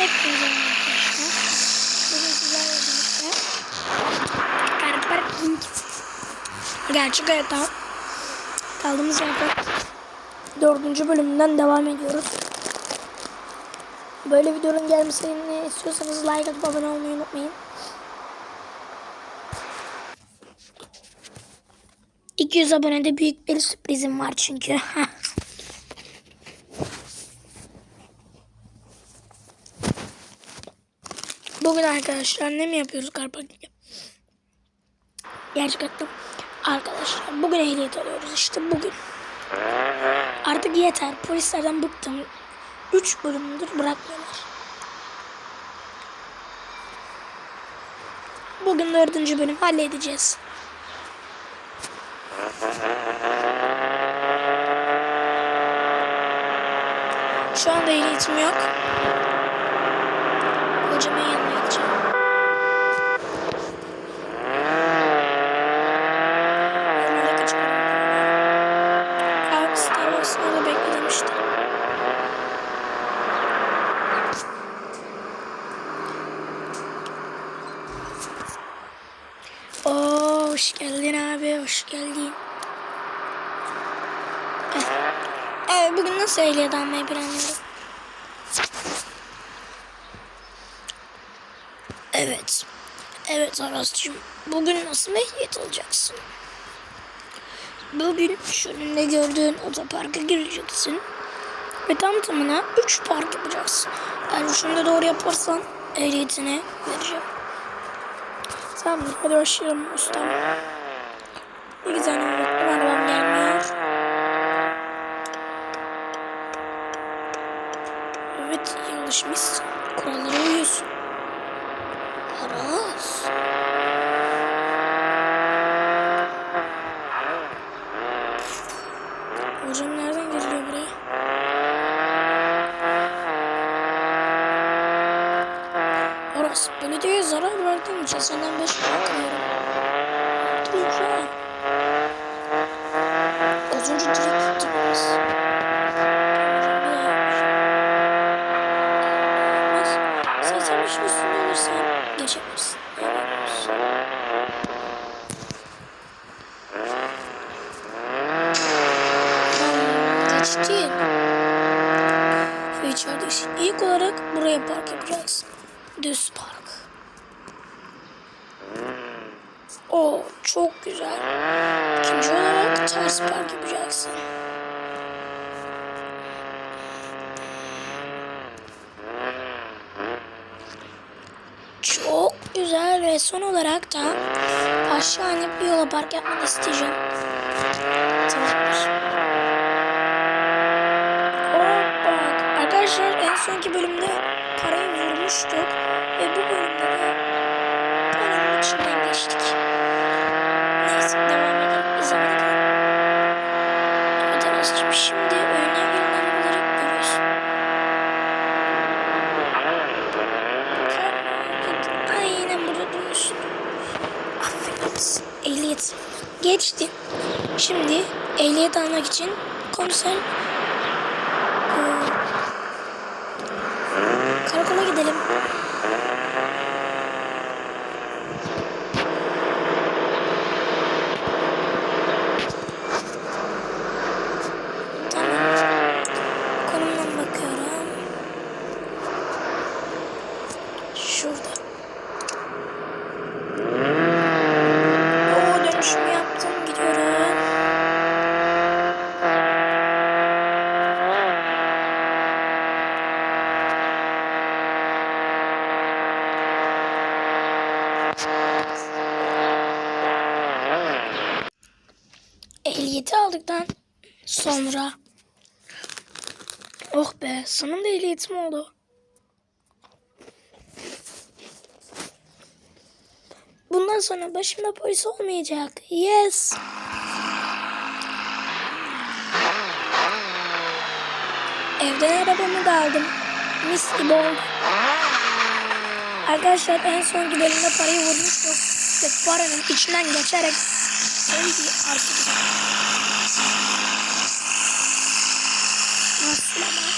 Hepinize arkadaşlar. Bugün sizlerle birlikte Car Parking Gerçek hayata kaldığımız yerden dördüncü bölümünden devam ediyoruz. Böyle videonun gelmesini istiyorsanız like atıp abone olmayı unutmayın. 200 abonede büyük bir sürprizim var çünkü. Bugün arkadaşlar ne mi yapıyoruz Karpakya? Gerçekten arkadaşlar bugün ehliyet alıyoruz işte bugün. Artık yeter polislerden bıktım. 3 bölümdür bırakmıyorlar. Bugün dördüncü bölüm halledeceğiz. Şu anda ehliyetim yok. Hocamın yanına bugün nasıl ehliyet almayı planlıyorum? Evet. Evet Aras'cığım. Bugün nasıl ehliyet alacaksın? Bugün şu önünde gördüğün otoparka gireceksin. Ve tam tamına 3 park yapacaksın. Eğer şunu da doğru yaparsan ehliyetini vereceğim. Tamamdır hadi başlayalım ustam. Bir güzel bekle arabam gelmiyor. Evet yanlışmışsın. Kurallara uyuyorsun. Aras. Hocam nereden giriliyor buraya? Aras, belediyeye zarar verdiğin için senden beş lira kırıyorum. Lütfen. Az İçeridesin. İlk olarak buraya park yapacaksın. Düz park. O çok güzel. İkinci olarak ters park yapacaksın. Çok güzel ve son olarak da aşağı inip bir yola park yapmanı isteyeceğim. Ehliyet almak için komiser karakola gidelim. Tamam. Konumdan bakıyorum. Şurada. Oo dönüşümü yaptım gidiyorum. Ehliyeti aldıktan sonra Oh be sonunda ehliyetim oldu. Bundan sonra başımda polis olmayacak. Yes. Evden arabamı da aldım. Mis gibi oldu. Arkadaşlar en son bölümde parayı vurmuştuk. Ve paranın içinden geçerek neydi artık. Nasıl ama?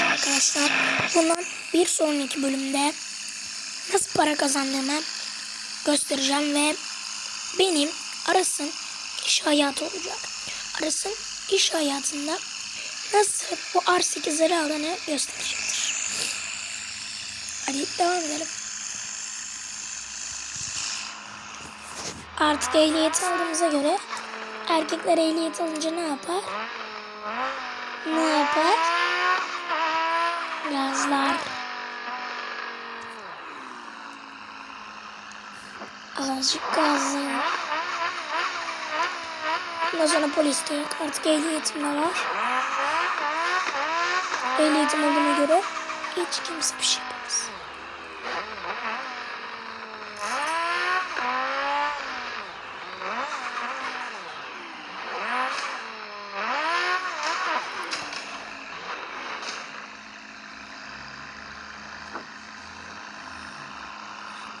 Arkadaşlar. Bundan bir sonraki bölümde nasıl para kazandığımı göstereceğim ve benim Aras'ın iş hayatı olacak. Aras'ın iş hayatında nasıl bu R8'leri aldığını gösterecektir. Hadi devam edelim. Artık ehliyet aldığımıza göre erkekler ehliyet alınca ne yapar? Ne yapar? Gazlar. Azıcık gazlayın. Ondan sonra polis de yok. Artık ehliyetim de var. Ehliyetim olduğuna göre hiç kimse bir şey yapamaz.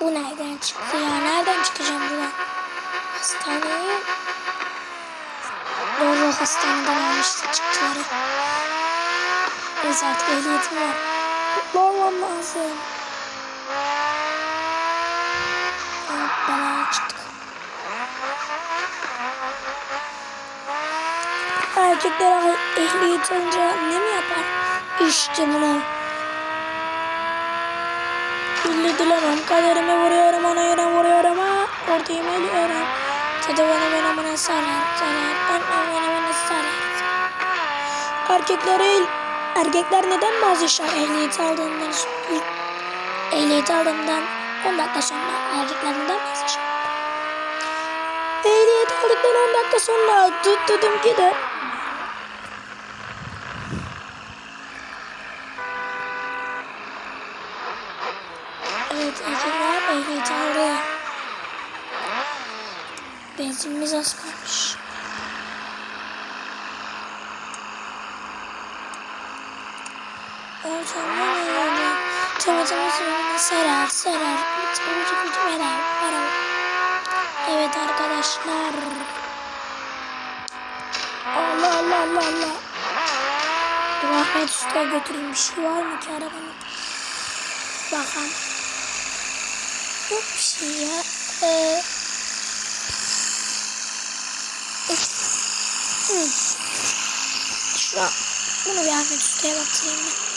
Bu nereden çıktı? Nereden çıkacağım buradan? Hastaneye Doğru hastaneden almıştık çıktıları. Neyse artık ehliyetim var. Mutlu olmam lazım. Evet, beraber çıktık. Erkekler ehliyet alınca ne mi yapar? İşte bunu. Dilli dilemem. Kaderime vuruyorum, ona yere vuruyorum. Ha, ortayım ölüyorum. Tadı bana bana bana sarar, sarar. Anne bana bana sarar. Erkekler el, erkekler neden bazı işler ehliyet aldığından ilk ehliyet aldığımdan 10 dakika sonra erkekler neden bazı işler? Ehliyet aldıktan 10 dakika sonra tut dedim ki Evet aldı. Benzinimiz az kalmış. Ortamda oldu? Tomatımız önüne sarar sarar. Ucu ucu ucu verer. Para. Evet arkadaşlar. Allah Allah Allah Allah. Dur Ahmet Usta'ya götüreyim. Bir şey var mı ki arabanın? Bakalım. Yok bir şey ya. Ee, Hı. Şu an bunu bir Ahmet Usta'ya baktırayım ben.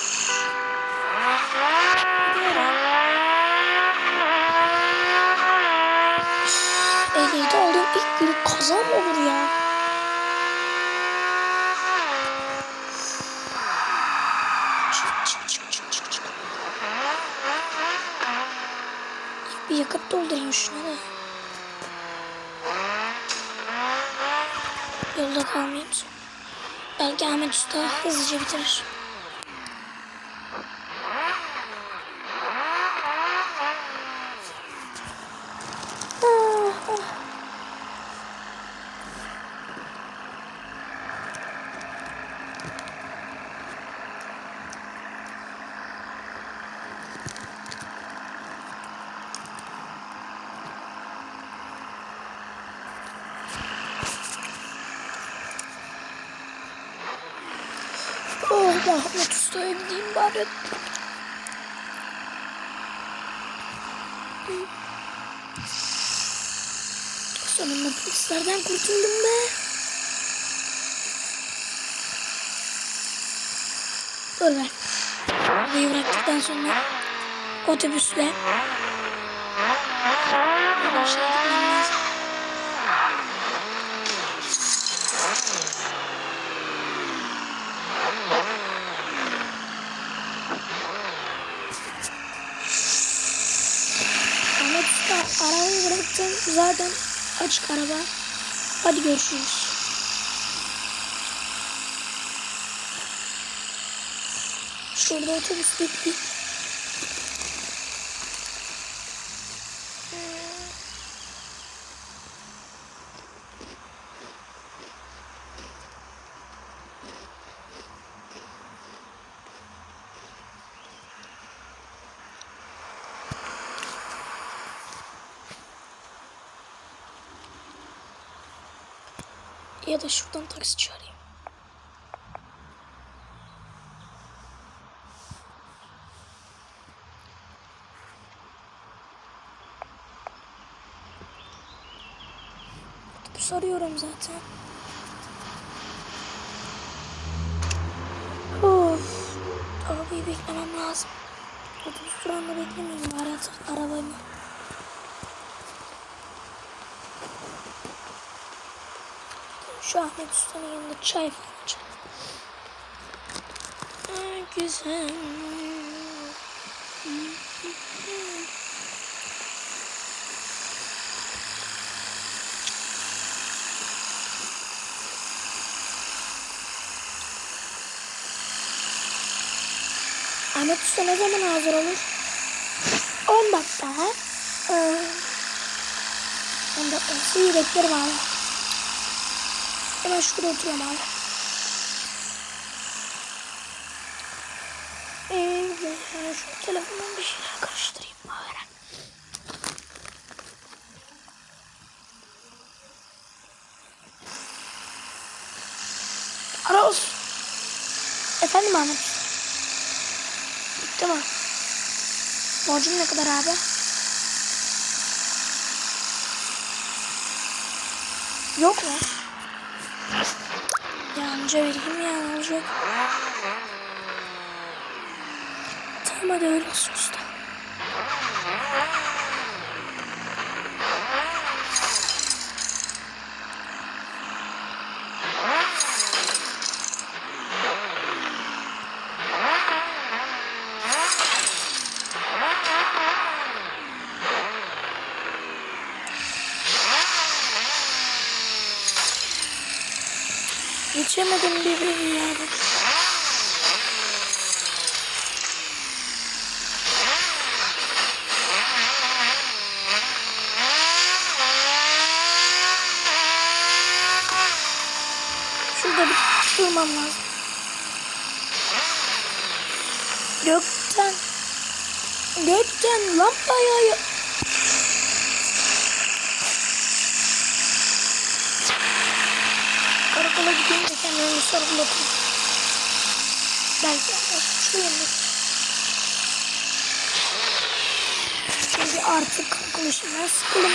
Ehliyeti Sonra. Belki Ahmet Usta hızlıca bitirir. Mahmut Usta'ya gideyim bari. Sonunda polislerden kurtuldum be. Dur ben. Arabayı bıraktıktan sonra otobüsle Aşağı gitmem lazım. Ahmet Usta arabayı bıraktım. Zaten açık araba. Hadi görüşürüz. Şurada otobüs bekliyor. Ya da şuradan taksi çağırayım. Otobüs arıyorum zaten. Of. Arabayı beklemem lazım. Otobüs durağında beklemeyeyim. Ara, arabayı Şu Ahmet Usta'nın yanında çay falan içelim. Güzel. Ahmet Usta ne zaman hazır olur? 10 dakika. Ee, 10 dakika. İyi beklerim abi. Hemen şurada oturuyorum abi. Ee, ben şu telefondan bir şeyler karıştırayım bari. Aros. Efendim Ahmet. Bitti mi? Borcum ne kadar abi? Yok mu? Amca vereyim ya olacak? Tamam hadi öyle olsun usta. Geçemedim birbirini yani. Şurada durmam lazım. Gökten. Gökten lampaya. Karakola gideyim de kendimi sorgulatayım. Belki suçluyumdur. Çünkü artık karakol işinden sıkıldım.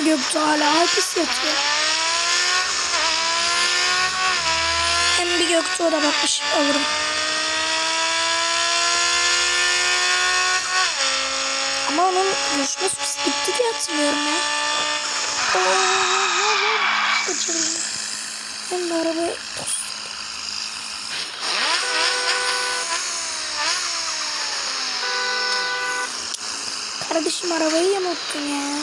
Göktuğ hala hapis yatıyor. Hem bir Göktuğ'a da bakmış olurum. Ama onun görüşme süresi bitti diye hatırlıyorum ya. Kaçırdım. Hem de arabayı Kardeşim arabayı yamuttun ya.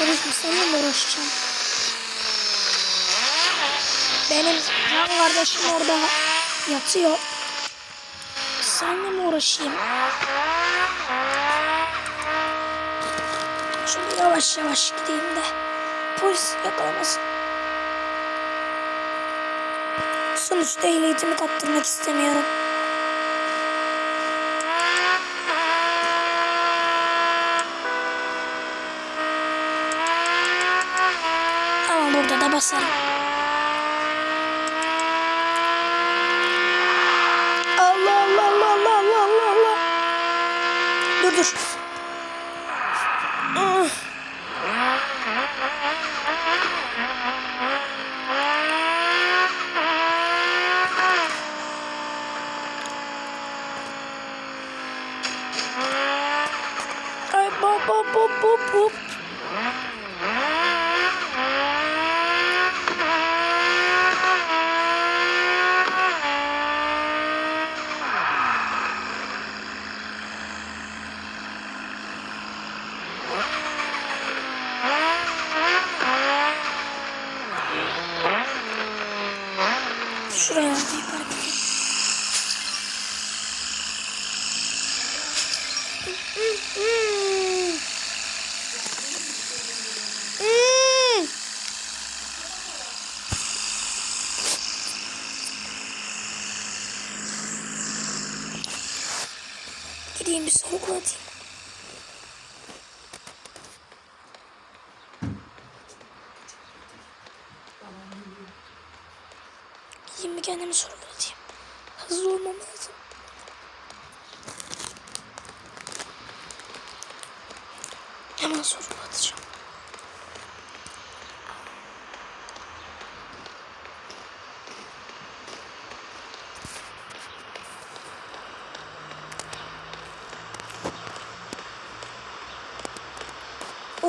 Kardeşim seninle mi uğraşacağım? Benim can kardeşim orada yatıyor. Seninle mi uğraşayım? Şöyle yavaş yavaş gideyim de polis yakalamasın. Sonuçta ehliyetimi kaptırmak istemiyorum. Ama burada da basarım. Allah Allah Allah Allah Allah Allah Allah. Dur dur. Ah. Ay bop bop bop bop bop. Bir sorgulatayım. Gideyim bir kendimi sorgulatayım. Hızlı olmam lazım.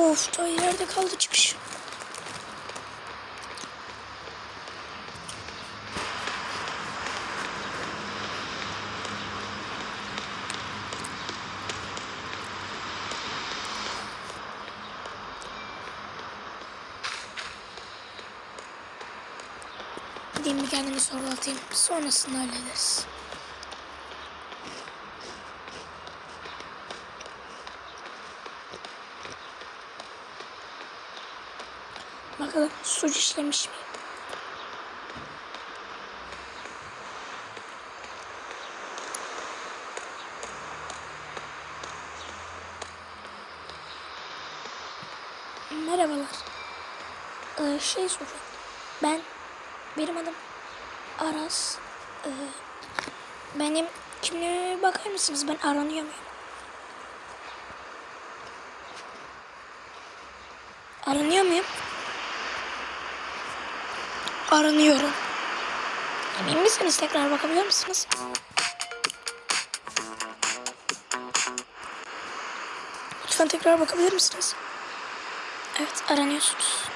Of da ileride kaldı çıkış. Gideyim bir kendimi sorulatayım. Sonrasında hallederiz. Bakalım suç işlemiş mi? Merhabalar. Ee, şey soruyorum. Ben, benim adım Aras. Ee, benim kimliğime bakar mısınız? Ben aranıyor muyum? Aranıyor muyum? Aranıyorum. Emin misiniz? Tekrar bakabilir misiniz? Lütfen tekrar bakabilir misiniz? Evet, aranıyorsunuz.